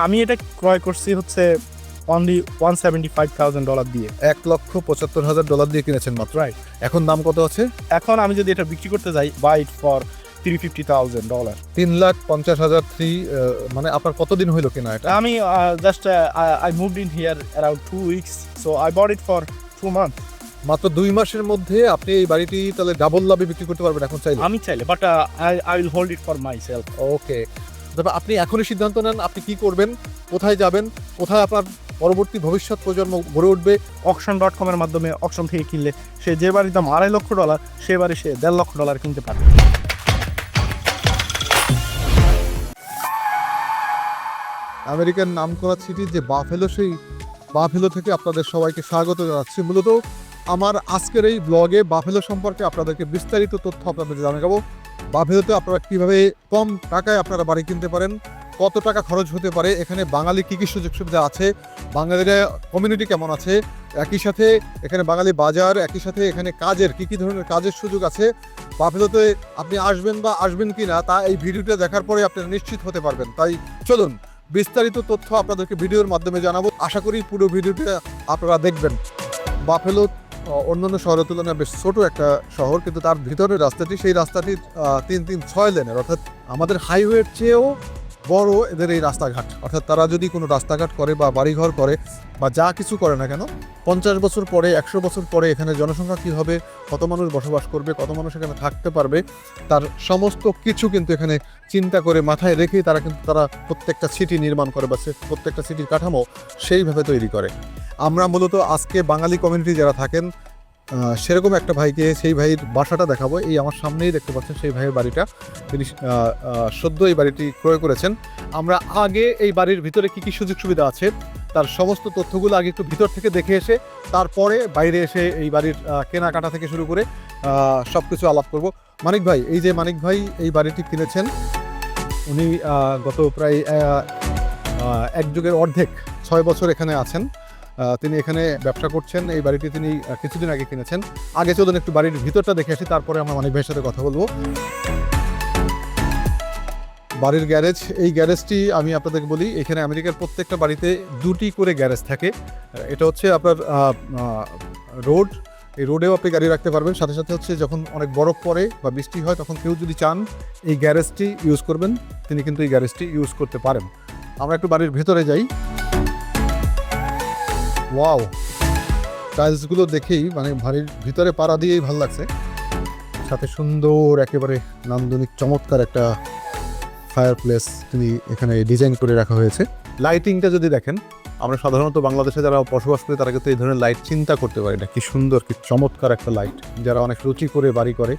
আমি এটা ক্রয় করছি হচ্ছে only one seventy five thousand dollar দিয়ে। এক লক্ষ পঁচাত্তর হাজার ডলার দিয়ে কিনেছেন মাত্র। রাইট এখন দাম কত আছে? এখন আমি যদি এটা বিক্রি করতে যাই buy it for three fifty thousand dollar তিন লাখ পঞ্চাশ হাজার থ্রি মানে আপনার কতদিন হইল কিনা এটা? আমি just I moved in here around two weeks so I bought it for two month মাত্র দুই মাসের মধ্যে আপনি এই বাড়িটি তাহলে ডাবল লাভে বিক্রি করতে পারবেন এখন চাইলে। আমি চাইলে but I I will hold it for myself okay তবে আপনি এখনই সিদ্ধান্ত নেন আপনি কি করবেন কোথায় যাবেন কোথায় আপনার পরবর্তী ভবিষ্যৎ প্রজন্ম গড়ে উঠবে। অকশন ডট কমের মাধ্যমে অকশন থেকে কিনলে সে যে বাড়ির দাম আড়াই লক্ষ ডলার সে বাড়ি সে দেড় লক্ষ ডলার কিনতে পারবে। আমেরিকার নাম করা সিটি যে বাফেলো সেই বাফেলো থেকে আপনাদের সবাইকে স্বাগত জানাচ্ছি। মূলত আমার আজকের এই ব্লগে বাফেলো সম্পর্কে আপনাদেরকে বিস্তারিত তথ্য আপনাদের জানাব। বাফেলোতে আপনারা কীভাবে কম টাকায় আপনারা বাড়ি কিনতে পারেন, কত টাকা খরচ হতে পারে, এখানে বাঙালি কী কী সুযোগ সুবিধা আছে, বাঙালিরা কমিউনিটি কেমন আছে, একই সাথে এখানে বাঙালি বাজার, একই সাথে এখানে কাজের কী কী ধরনের কাজের সুযোগ আছে বাফেলোতে আপনি আসবেন বা আসবেন কি না, তা এই ভিডিওটা দেখার পরে আপনারা নিশ্চিত হতে পারবেন। তাই চলুন, বিস্তারিত তথ্য আপনাদেরকে ভিডিওর মাধ্যমে জানাব। আশা করি পুরো ভিডিওটা আপনারা দেখবেন। বাফেলো অন্যান্য শহরের তুলনায় বেশ ছোট একটা শহর, কিন্তু তার ভিতরের রাস্তাটি, সেই রাস্তাটি তিন তিন ছয় লেনের, অর্থাৎ আমাদের হাইওয়ের চেয়েও বড় এদের এই রাস্তাঘাট। অর্থাৎ তারা যদি কোনো রাস্তাঘাট করে বা বাড়িঘর করে বা যা কিছু করে না কেন, পঞ্চাশ বছর পরে, একশো বছর পরে এখানে জনসংখ্যা কী হবে, কত মানুষ বসবাস করবে, কত মানুষ এখানে থাকতে পারবে, তার সমস্ত কিছু কিন্তু এখানে চিন্তা করে মাথায় রেখেই তারা কিন্তু তারা প্রত্যেকটা সিটি নির্মাণ করে বা প্রত্যেকটা সিটির কাঠামো সেইভাবে তৈরি করে। আমরা মূলত আজকে বাঙালি কমিউনিটি যারা থাকেন সেরকম একটা ভাইকে সেই ভাইয়ের বাসাটা দেখাবো। এই আমার সামনেই দেখতে পাচ্ছেন সেই ভাইয়ের বাড়িটা। তিনি সদ্য এই বাড়িটি ক্রয় করেছেন। আমরা আগে এই বাড়ির ভিতরে কি কি সুযোগ সুবিধা আছে, তার সমস্ত তথ্যগুলো আগে একটু ভিতর থেকে দেখে এসে, তারপরে বাইরে এসে এই বাড়ির কেনাকাটা থেকে শুরু করে সব কিছু আলাপ করব। মানিক ভাই, এই যে মানিক ভাই এই বাড়িটি কিনেছেন, উনি গত প্রায় এক যুগের অর্ধেক, ছয় বছর এখানে আছেন। তিনি এখানে ব্যবসা করছেন। এই বাড়িটি তিনি কিছুদিন আগে কিনেছেন। আগে চলুন একটু বাড়ির ভিতরটা দেখে আসি, তারপরে আমরা মানিক ভাইয়ের সাথে কথা বলব। বাড়ির গ্যারেজ, এই গ্যারেজটি আমি আপনাদেরকে বলি, এখানে আমেরিকার প্রত্যেকটা বাড়িতে দুটি করে গ্যারেজ থাকে। এটা হচ্ছে আপনার রোড। এই রোডেও আপনি গাড়ি রাখতে পারবেন। সাথে সাথে হচ্ছে যখন অনেক বরফ পড়ে বা বৃষ্টি হয়, তখন কেউ যদি চান, এই গ্যারেজটি ইউজ করবেন। তিনি কিন্তু এই গ্যারেজটি ইউজ করতে পারেন। আমরা একটু বাড়ির ভেতরে যাই। ওয়াও টাইলসগুলো দেখেই মানে বাড়ির ভিতরে পাড়া দিয়েই ভালো লাগছে। সাথে সুন্দর একেবারে নান্দনিক চমৎকার একটা ফায়ার প্লেস তিনি এখানে ডিজাইন করে রাখা হয়েছে। লাইটিংটা যদি দেখেন, আমরা সাধারণত বাংলাদেশে যারা বসবাস করি, তারা কিন্তু এই ধরনের লাইট চিন্তা করতে পারি না। কি সুন্দর, কি চমৎকার একটা লাইট যারা অনেক রুচি করে বাড়ি করে,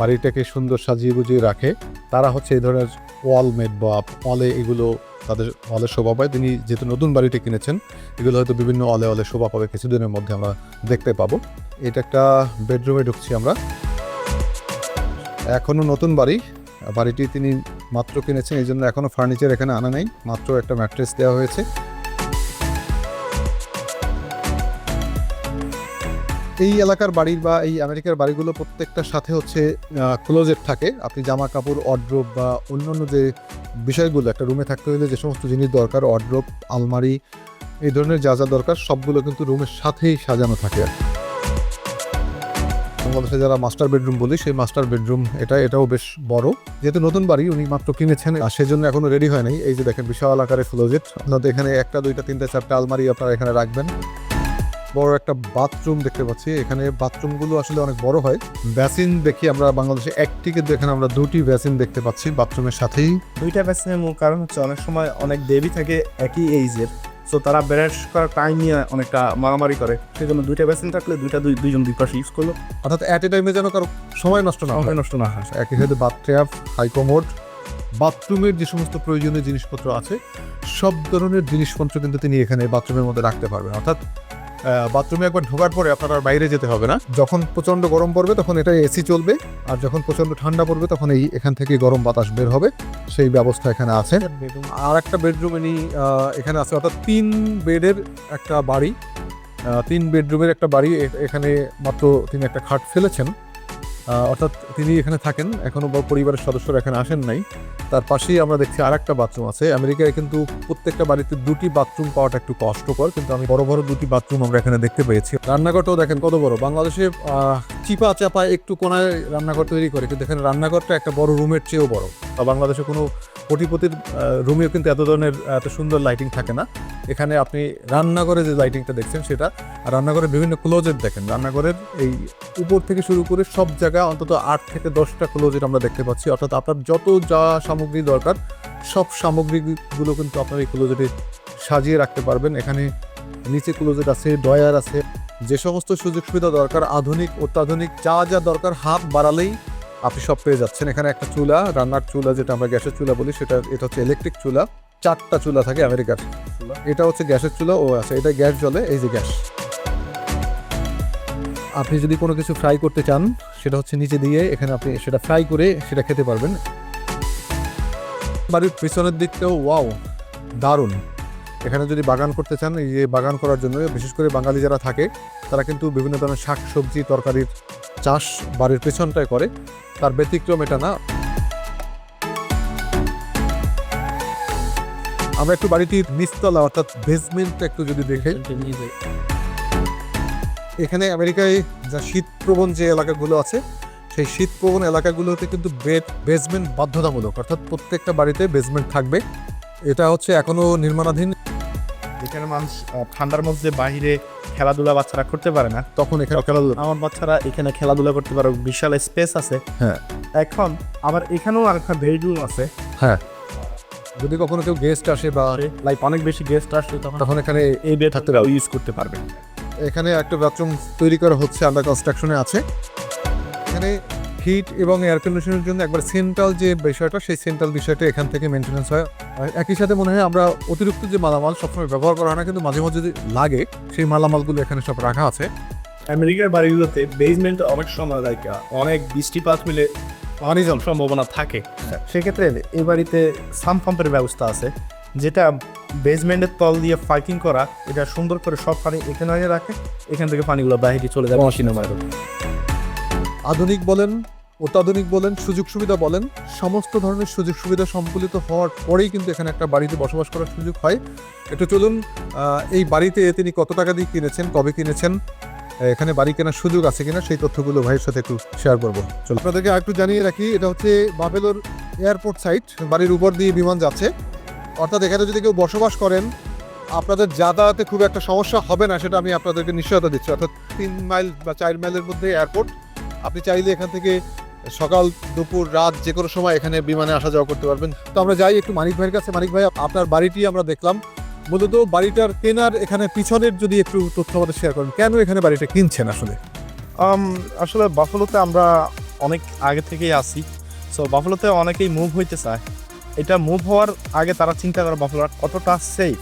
বাড়িটাকে সুন্দর সাজিয়ে গুজিয়ে রাখে, তারা হচ্ছে এই ধরনের ওয়াল মেড বা অলে এগুলো তাদের অলে শোভা পায়। তিনি যেহেতু নতুন বাড়িটি কিনেছেন, এগুলো হয়তো বিভিন্ন অলে অলে শোভা পাবে কিছুদিনের মধ্যে আমরা দেখতে পাবো। এটা একটা বেডরুমে ঢুকছি আমরা। এখনও নতুন বাড়ি। বাড়িটি তিনি মাত্র কিনেছেন এই জন্য এখনও ফার্নিচার এখানে আনা নেই। মাত্র একটা ম্যাট্রেস দেওয়া হয়েছে। এই এলাকার বাড়ির বা এই আমেরিকার বাড়িগুলো প্রত্যেকটার সাথে হচ্ছে ক্লোজেট থাকে। আপনি জামা কাপড় অড্রোপ বা অন্যান্য যে বিষয়গুলো, একটা রুমে থাকতে হলে যে সমস্ত জিনিস দরকার অড্রোপ আলমারি, এই ধরনের যা যা দরকার, সবগুলো কিন্তু রুমের সাথেই সাজানো থাকে। আর বাংলাদেশে যারা মাস্টার বেডরুম বলি, সেই মাস্টার বেডরুম এটা, এটাও বেশ বড়। যেহেতু নতুন বাড়ি, উনি মাত্র কিনেছেন, আর সেজন্য এখনও রেডি হয় নাই। এই যে দেখেন, বিশাল আকারে ক্লোজেট আপনাদের এখানে একটা, দুইটা, তিনটা, চারটা আলমারি আপনারা এখানে রাখবেন। বড় একটা বাথরুম দেখতে পাচ্ছি। এখানে বাথরুমগুলো আসলে অনেক বড় হয়। বেসিন দেখি আমরা বাংলাদেশে একটি কিন্তু এখানে আমরা দুটি বেসিন দেখতে পাচ্ছি বাথরুমের সাথেই। দুইটা ভ্যাকসিনের মূল কারণ হচ্ছে অনেক সময় অনেক দেবী থাকে একই এইজের সো তারা ব্রাশ করার টাইম নিয়ে অনেকটা মারামারি করে। সেই জন্য দুইটা ভ্যাকসিন থাকলে দুইটা দুই দুইজন দুই পাশে ইউজ করল। অর্থাৎ অ্যাট এ টাইমে যেন কারও সময় নষ্ট না হয়। সময় নষ্ট না হয়। একই সাথে বাথট্যাপ হাইকোমোড বাথরুমের যে সমস্ত প্রয়োজনীয় জিনিসপত্র আছে সব ধরনের জিনিসপত্র কিন্তু তিনি এখানে বাথরুমের মধ্যে রাখতে পারবেন। অর্থাৎ বাথরুমে একবার ঢোকার পরে আপনার আর বাইরে যেতে হবে না। যখন প্রচণ্ড গরম পড়বে তখন এটা এসি চলবে, আর যখন প্রচণ্ড ঠান্ডা পড়বে তখন এই এখান থেকে গরম বাতাস বের হবে, সেই ব্যবস্থা এখানে আছে। আর একটা বেডরুম ইনি এখানে আছে, অর্থাৎ তিন বেডের একটা বাড়ি তিন বেডরুমের একটা বাড়ি এখানে মাত্র তিনি একটা খাট ফেলেছেন। অর্থাৎ তিনি এখানে থাকেন এখনও পরিবারের সদস্যরা এখানে আসেন নাই। তার পাশেই আমরা দেখছি আর একটা বাথরুম আছে। আমেরিকায় কিন্তু প্রত্যেকটা বাড়িতে দুটি বাথরুম পাওয়াটা একটু কষ্টকর, কিন্তু আমি বড় বড় দুটি বাথরুম আমরা এখানে দেখতে পেয়েছি। রান্নাঘরটাও দেখেন কত বড়। বাংলাদেশে চিপা চাপা একটু কোনায় রান্নাঘর তৈরি করে, কিন্তু এখানে রান্নাঘরটা একটা বড় রুমের চেয়েও বড়। বা বাংলাদেশে কোনো কোটিপতির রুমেও কিন্তু এত ধরনের এত সুন্দর লাইটিং থাকে না। এখানে আপনি রান্নাঘরে যে লাইটিংটা দেখছেন সেটা, আর রান্নাঘরের বিভিন্ন ক্লোজেট দেখেন। রান্নাঘরের এই উপর থেকে শুরু করে সব জায়গায় অন্তত আট থেকে দশটা ক্লোজেট আমরা দেখতে পাচ্ছি। অর্থাৎ আপনার যত যা সামগ্রী দরকার, সব সামগ্রীগুলো কিন্তু আপনার এই ক্লোজেটে সাজিয়ে রাখতে পারবেন। এখানে নিচে ক্লোজেট আছে ডয়ার আছে। যে সমস্ত সুযোগ সুবিধা দরকার আধুনিক অত্যাধুনিক যা যা দরকার হাত বাড়ালেই আপনি সব পেয়ে যাচ্ছেন। এখানে একটা চুলা রান্নার চুলা যেটা আমরা গ্যাসের চুলা বলি সেটা এটা হচ্ছে ইলেকট্রিক চুলা। চারটা চুলা থাকে আমেরিকার। এটা হচ্ছে গ্যাসের চুলা ও আছে এটা গ্যাস জ্বলে এই যে গ্যাস। আপনি যদি কোনো কিছু ফ্রাই করতে চান সেটা হচ্ছে নিচে দিয়ে এখানে আপনি সেটা ফ্রাই করে সেটা খেতে পারবেন। বাড়ির পিছনের দিকটাও ওয়াও দারুণ। এখানে যদি বাগান করতে চান এই যে বাগান করার জন্য বিশেষ করে বাঙালি যারা থাকে তারা কিন্তু বিভিন্ন ধরনের শাক সবজি তরকারির চাষ বাড়ির পেছনটায় করে। তার ব্যতিক্রম এটা না। আমরা একটু বাড়িটির নিচতলা অর্থাৎ বেসমেন্টটা একটু যদি দেখে। এখানে আমেরিকায় যা শীতপ্রবণ যে এলাকাগুলো আছে সেই শীতপ্রবণ এলাকাগুলোতে কিন্তু বেড বেসমেন্ট বাধ্যতামূলক অর্থাৎ প্রত্যেকটা বাড়িতে বেসমেন্ট থাকবে। এটা হচ্ছে এখনও নির্মাণাধীন। যেখানে মানুষ ঠান্ডার মধ্যে বাইরে খেলাধুলা বাচ্চারা করতে পারে না। তখন এখানে খেলাধুলা। আমার বাচ্চারা এখানে খেলাধুলা করতে পারে বিশাল স্পেস আছে। হ্যাঁ। এখন আবার এখানেও আরেকটা বেডরুম আছে। হ্যাঁ। যদি কখনো কেউ গেস্ট আসে বা লাইক অনেক বেশি গেস্ট আসে তখন তখন এখানে এই বেড থাকতে ইউজ করতে পারবে। এখানে একটা বাথরুম তৈরি করা হচ্ছে আন্ডার কনস্ট্রাকশনে আছে। এখানে হিট এবং এয়ার কন্ডিশনের জন্য একবার সেন্ট্রাল যে বিষয়টা, সেই সেন্ট্রাল বিষয়টা এখান থেকে মেনটেন্যান্স হয়। একই সাথে মনে হয় আমরা অতিরিক্ত যে মালামাল সবসময় ব্যবহার করা হয় না, কিন্তু মাঝে মাঝে যদি লাগে, সেই মালামালগুলো এখানে সব রাখা আছে। আমেরিকার বাড়িগুলোতে বেসমেন্ট অনেক সময় লাইক অনেক বৃষ্টিপাত মিলে পানি জল সম্ভাবনা থাকে। সেক্ষেত্রে এই বাড়িতে সাম পাম্পের ব্যবস্থা আছে, যেটা বেসমেন্টের তল দিয়ে পাইকিং করা, এটা সুন্দর করে সব পানি এখানে রাখে, এখান থেকে পানিগুলো বাইরে চলে যাবে মশিনের মাধ্যমে। আধুনিক বলেন, অত্যাধুনিক বলেন, সুযোগ সুবিধা বলেন, সমস্ত ধরনের সুযোগ সুবিধা সম্মিলিত হওয়ার পরেই কিন্তু এখানে একটা বাড়িতে বসবাস করার সুযোগ হয়। একটু চলুন এই বাড়িতে তিনি কত টাকা দিয়ে কিনেছেন, কবে কিনেছেন, এখানে বাড়ি কেনার সুযোগ আছে কিনা, সেই তথ্যগুলো ভাইয়ের সাথে একটু শেয়ার করব। চলো আপনাদেরকে একটু জানিয়ে রাখি, এটা হচ্ছে বাবেলোর এয়ারপোর্ট সাইট বাড়ির উপর দিয়ে বিমান যাচ্ছে। অর্থাৎ এখানে যদি কেউ বসবাস করেন, আপনাদের যাতায়াতে খুব একটা সমস্যা হবে না, সেটা আমি আপনাদেরকে নিশ্চয়তা দিচ্ছি। অর্থাৎ তিন মাইল বা চার মাইলের মধ্যে এয়ারপোর্ট আপনি চাইলে এখান থেকে সকাল, দুপুর, রাত যে কোনো সময় এখানে বিমানে আসা যাওয়া করতে পারবেন। তো আমরা যাই একটু মানিক ভাইয়ের কাছে। মানিক ভাই, আপনার বাড়িটি আমরা দেখলাম। মূলত বাড়িটার কেনার এখানে পিছনের যদি একটু তথ্য আমাদের শেয়ার করেন, কেন এখানে বাড়িটা কিনছেন আসলে? আসলে বাফলোতে আমরা অনেক আগে থেকেই আসি সো বাফলোতে অনেকেই মুভ হইতে চায়। এটা মুভ হওয়ার আগে তারা চিন্তা করে বাফলো কতটা সেফ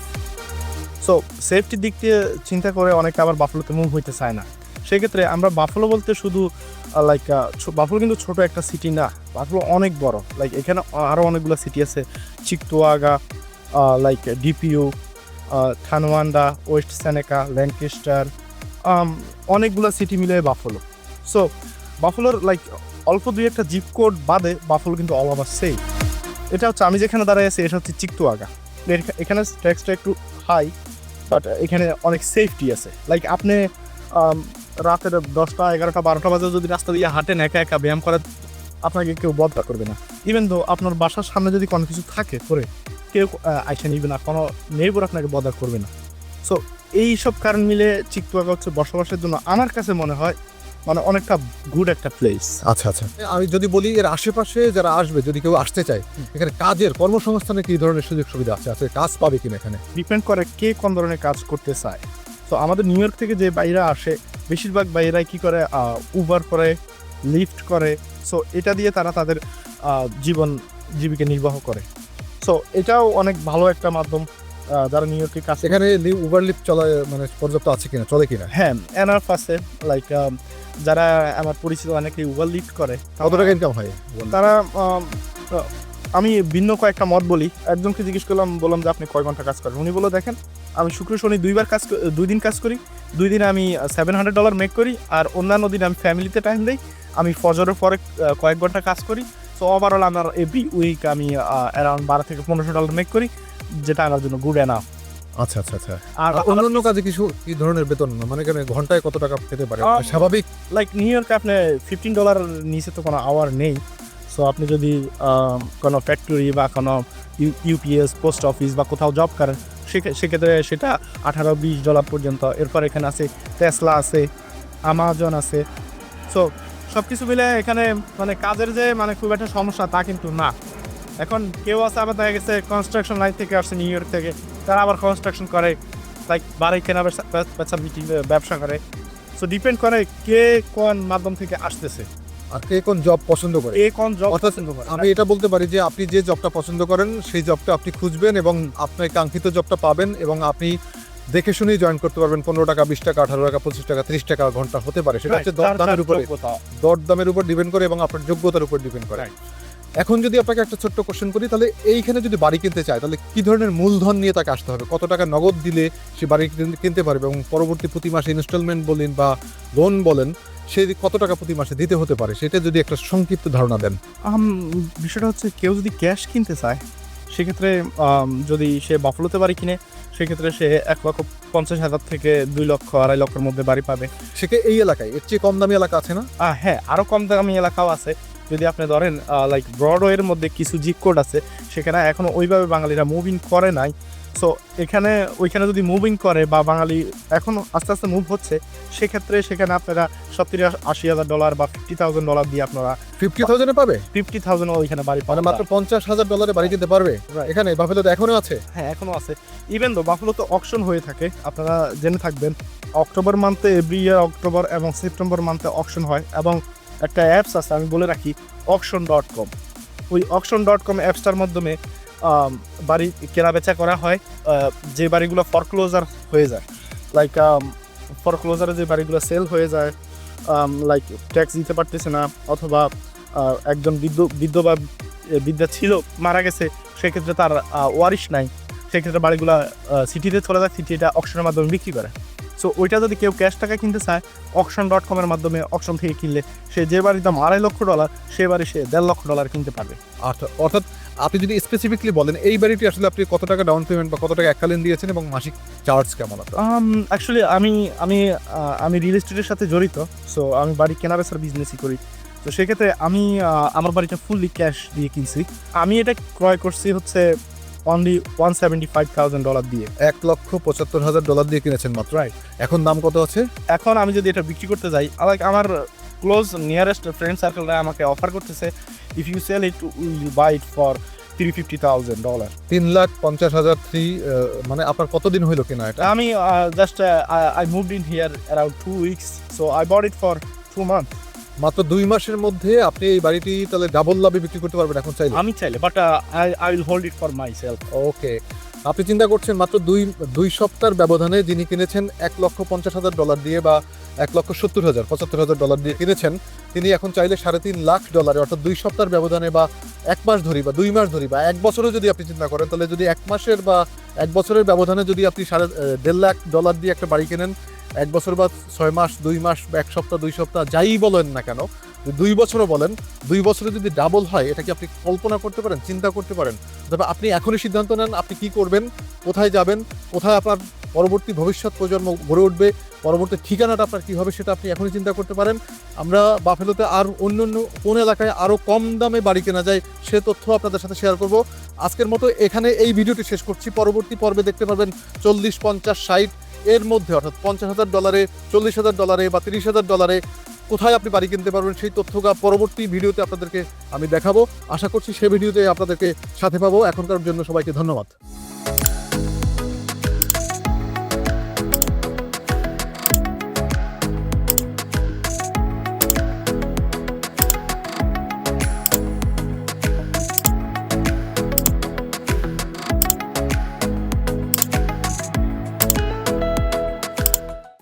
সো সেফটির দিক দিয়ে চিন্তা করে অনেকে আবার বাফলোতে মুভ হইতে চায় না। সেক্ষেত্রে আমরা বাফলো বলতে শুধু লাইক বাফলো কিন্তু ছোট একটা সিটি না। বাফলো অনেক বড়। লাইক এখানে আরও অনেকগুলো সিটি আছে। Cheektowaga like ডিপিউ থানওয়ান্ডা West Seneca Lancaster অনেকগুলো সিটি মিলে বাফলো সো বাফলোর লাইক অল্প দুই একটা জিপ কোড বাদে বাফলো কিন্তু অল ওভার সেফ এটা হচ্ছে আমি যেখানে দাঁড়ায় আছি, এটা হচ্ছে চিকতুয়াগা এখানে ট্যাক্সটা একটু হাই বাট এখানে অনেক সেফটি আছে। লাইক আপনি রাতের দশটা এগারোটা বারোটা বাজে যদি রাস্তা দিয়ে হাঁটেন একা একা ব্যায়াম করেন আপনাকে কেউ বদলা করবে না। ইভেন তো আপনার বাসার সামনে যদি কোনো কিছু থাকে করে কেউ আইসা নিবে না কোনো নেইবর আপনাকে বদলা করবে না। সো এই সব কারণ মিলে চিকতুয়াগা হচ্ছে বসবাসের জন্য আমার কাছে মনে হয় মানে অনেকটা গুড একটা প্লেস আচ্ছা আচ্ছা। আমি যদি বলি এর আশেপাশে যারা আসবে যদি কেউ আসতে চায় এখানে কাজের কর্মসংস্থানে কি ধরনের সুযোগ সুবিধা আছে? আছে কাজ পাবে কিনা এখানে? ডিপেন্ড করে কে কোন ধরনের কাজ করতে চায়। তো আমাদের নিউ ইয়র্ক থেকে যে বাইরা আসে বেশিরভাগ বাইরাই কি করে? উবার করে লিফট করে। সো এটা দিয়ে তারা তাদের জীবন জীবিকা নির্বাহ করে। সো এটাও অনেক ভালো একটা মাধ্যম যারা নিউ ইয়র্কে কাজ এখানে উবার লিফট চলা মানে পর্যাপ্ত আছে কিনা চলে কিনা? হ্যাঁ এনার্ফ আছে। লাইক যারা আমার পরিচিত অনেকে উবার লিফট করে। কত টাকা ইনকাম হয়? তারা আমি ভিন্ন কয়েকটা মত বলি। একজনকে জিজ্ঞেস করলাম বললাম যে আপনি কয় ঘণ্টা কাজ করেন? উনি বলে দেখেন আমি শুক্র শনি দুইবার কাজ দুই দিন কাজ করি। দুই দিন আমি সেভেন হান্ড্রেড ডলার মেক করি আর অন্যান্য দিন আমি ফ্যামিলিতে টাইম দিই। আমি ফজরের পরে কয়েক ঘণ্টা কাজ করি। সো ওভারঅল আমার এভরি উইক আমি অ্যারাউন্ড বারো থেকে পনেরোশো ডলার মেক করি যেটা আমার জন্য গুড এনাফ আচ্ছা আচ্ছা আচ্ছা। আর অন্যান্য কাজে কিছু কি ধরনের বেতন? মানে কেন ঘন্টায় কত টাকা পেতে পারে? স্বাভাবিক? লাইক নিউ ইয়র্কে আপনি ফিফটিন ডলার নিচে তো কোনো আওয়ার নেই। সো আপনি যদি কোনো ফ্যাক্টরি বা কোনো ইউপিএস পোস্ট অফিস বা কোথাও জব করেন সেক্ষেত্রে সেটা আঠারো, বিশ ডলার পর্যন্ত। এরপর এখানে আছে টেসলা আছে আমাজন আছে। সো সব কিছু মিলে এখানে মানে কাজের যে মানে খুব একটা সমস্যা তা কিন্তু না। এখন কেউ আছে, আবার দেখা গেছে কনস্ট্রাকশন লাইন থেকে আসছে নিউ ইয়র্ক থেকে। তারা আবার কনস্ট্রাকশন করে লাইক বাড়ি কেনা বেচা বিক্রি ব্যবসা করে। সো ডিপেন্ড করে কে কোন মাধ্যম থেকে আসতেছে। আর কে কোন জব পছন্দ করে? এ কোন জব পছন্দ করে? আমি এটা বলতে পারি যে আপনি যে জবটা পছন্দ করেন সেই জবটা আপনি খুঁজবেন এবং আপনার কাঙ্ক্ষিত জবটা পাবেন এবং আপনি দেখে শুনেই জয়েন করতে পারবেন। পনেরো টাকা বিশ টাকা আঠারো টাকা পঁচিশ টাকা ত্রিশ টাকা ঘণ্টা হতে পারে। সেটা হচ্ছে দর দামের উপরে। দর দামের উপর ডিপেন্ড করে এবং আপনার যোগ্যতার উপর ডিপেন্ড করে। এখন যদি আপনাকে একটা ছোট্ট কোশ্চেন করি তাহলে এইখানে যদি বাড়ি কিনতে চায় তাহলে কি ধরনের মূলধন নিয়ে তাকে আসতে হবে? কত টাকা নগদ দিলে সে বাড়ি কিনতে পারবে? এবং পরবর্তী প্রতি মাসে ইনস্টলমেন্ট বলেন বা লোন বলেন সে কত টাকা প্রতি মাসে দিতে হতে পারে সেটা যদি একটা সংক্ষিপ্ত ধারণা দেন। বিষয়টা হচ্ছে কেউ যদি ক্যাশ কিনতে চায় সেক্ষেত্রে যদি সে বাফলোতে বাড়ি কিনে সেক্ষেত্রে সে এক লক্ষ পঞ্চাশ হাজার থেকে দুই লক্ষ আড়াই লক্ষের মধ্যে বাড়ি পাবে। সেকে এই এলাকায়? এর চেয়ে কম দামি এলাকা আছে না? হ্যাঁ আরও কম দামি এলাকাও আছে। যদি আপনি ধরেন লাইক ব্রডওয়ের মধ্যে কিছু জিপ কোড আছে সেখানে এখনও ওইভাবে বাঙালিরা মুভিং করে নাই। সো এখানে ওইখানে যদি মুভিং করে বা বাঙালি এখনও আস্তে আস্তে মুভ হচ্ছে সেক্ষেত্রে সেখানে আপনারা সত্তর আশি হাজার ডলার বা ফিফটি থাউজেন্ড ডলার দিয়ে আপনারা ফিফটি থাউজেন্ডে পাবে? ফিফটি থাউজেন্ড ওইখানে বাড়ি পাবে। মাত্র পঞ্চাশ হাজার ডলারে বাড়ি কিনতে পারবে? এখানে এখানে বাফেলোতে এখনও আছে? হ্যাঁ এখনও আছে। ইভেন তো বাফলো তো অকশন হয়ে থাকে আপনারা জেনে থাকবেন অক্টোবর মান্থে এভরি ইয়ার অক্টোবর এবং সেপ্টেম্বর মান্থে অকশন হয় এবং একটা অ্যাপস আছে, আমি বলে রাখি অকশন ডট কম ওই অকশন ডট কম অ্যাপসটার মাধ্যমে বাড়ি কেনা বেচা করা হয় যে বাড়িগুলো ফরক্লোজার হয়ে যায়। লাইক ফরক্লোজারে যে বাড়িগুলো সেল হয়ে যায় লাইক ট্যাক্স দিতে পারতেছে না, অথবা একজন বৃদ্ধ বৃদ্ধ বা বিদ্যা ছিল, মারা গেছে, সেক্ষেত্রে তার ওয়ারিশ নাই, সেক্ষেত্রে বাড়িগুলো সিটিতে চলে যায় সিটি এটা অকশনের মাধ্যমে বিক্রি করে। সো ওইটা যদি কেউ ক্যাশ টাকা কিনতে চায় অকশন ডট কমের মাধ্যমে অকশন থেকে কিনলে সে যে বাড়ির দাম আড়াই লক্ষ ডলার সে বাড়ি সে দেড় লক্ষ ডলার কিনতে পারবে। আচ্ছা, অর্থাৎ আপনি যদি স্পেসিফিকলি বলেন এই বাড়িটি আসলে আপনি কত টাকা ডাউন পেমেন্ট বা কত টাকা এককালীন দিয়েছেন এবং মাসিক চার্জ কেমন আপনার? অ্যাকচুয়ালি আমি আমি আমি রিয়েল এস্টেটের সাথে জড়িত সো আমি বাড়ি কেনা বেচার বিজনেসই করি। তো সেক্ষেত্রে আমি আমার বাড়িটা ফুললি ক্যাশ দিয়ে কিনছি। আমি এটা ক্রয় করছি হচ্ছে only one seventy five thousand dollar দিয়ে। এক লক্ষ পঁচাত্তর হাজার ডলার দিয়ে কিনেছেন মাত্র। এখন দাম কত আছে? এখন আমি যদি এটা বিক্রি করতে যাই লাইক আমার ক্লোজ নিয়ারেস্ট ফ্রেন্ড সার্কেলরা আমাকে অফার করতেছে if you sell it will buy it for three fifty thousand dollar তিন লাখ পঞ্চাশ হাজার থ্রি মানে আপনার কতদিন হইল কিনা এটা? আমি just I moved in here around two weeks so I bought it for two month মাত্র দুই মাসের মধ্যে আপনি এই বাড়িটি তাহলে ডাবল লাভে বিক্রি করতে পারবেন এখন চাইলে? আমি চাইলে but I I will hold it for myself okay আপনি চিন্তা করছেন মাত্র দুই দুই সপ্তাহের ব্যবধানে যিনি কিনেছেন এক লক্ষ পঞ্চাশ হাজার ডলার দিয়ে বা এক লক্ষ সত্তর হাজার পঁচাত্তর হাজার ডলার দিয়ে কিনেছেন তিনি এখন চাইলে সাড়ে তিন লাখ ডলারে অর্থাৎ দুই সপ্তাহের ব্যবধানে বা এক মাস ধরি বা দুই মাস ধরি বা এক বছরও যদি আপনি চিন্তা করেন তাহলে যদি এক মাসের বা এক বছরের ব্যবধানে যদি আপনি সাড়ে দেড় লাখ ডলার দিয়ে একটা বাড়ি কেনেন এক বছর বা ছয় মাস, দুই মাস বা এক সপ্তাহ, দুই সপ্তাহ, যাই বলেন না কেন দুই বছরও বলেন, দুই বছরে যদি ডাবল হয়, এটা কি আপনি কল্পনা করতে পারেন, চিন্তা করতে পারেন? তবে আপনি এখনই সিদ্ধান্ত নেন, আপনি কি করবেন, কোথায় যাবেন, কোথায় আপনার পরবর্তী ভবিষ্যৎ প্রজন্ম গড়ে উঠবে, পরবর্তী ঠিকানাটা আপনার কী হবে সেটা আপনি এখনই চিন্তা করতে পারেন। আমরা বাফেলোতে আর অন্য অন্য কোন এলাকায় আরও কম দামে বাড়ি কেনা যায়, সে তথ্য আপনাদের সাথে শেয়ার করব। আজকের মতো এখানে এই ভিডিওটি শেষ করছি। পরবর্তী পর্বে দেখতে পারবেন চল্লিশ, পঞ্চাশ, ষাট এর মধ্যে, অর্থাৎ পঞ্চাশ হাজার ডলারে, চল্লিশ হাজার ডলারে বা তিরিশ হাজার ডলারে কোথায় আপনি বাড়ি কিনতে পারবেন সেই তথ্যটা পরবর্তী ভিডিওতে আপনাদেরকে আমি দেখাবো। আশা করছি সে ভিডিওতে আপনাদেরকে সাথে পাবো। এখনকার জন্য সবাইকে ধন্যবাদ।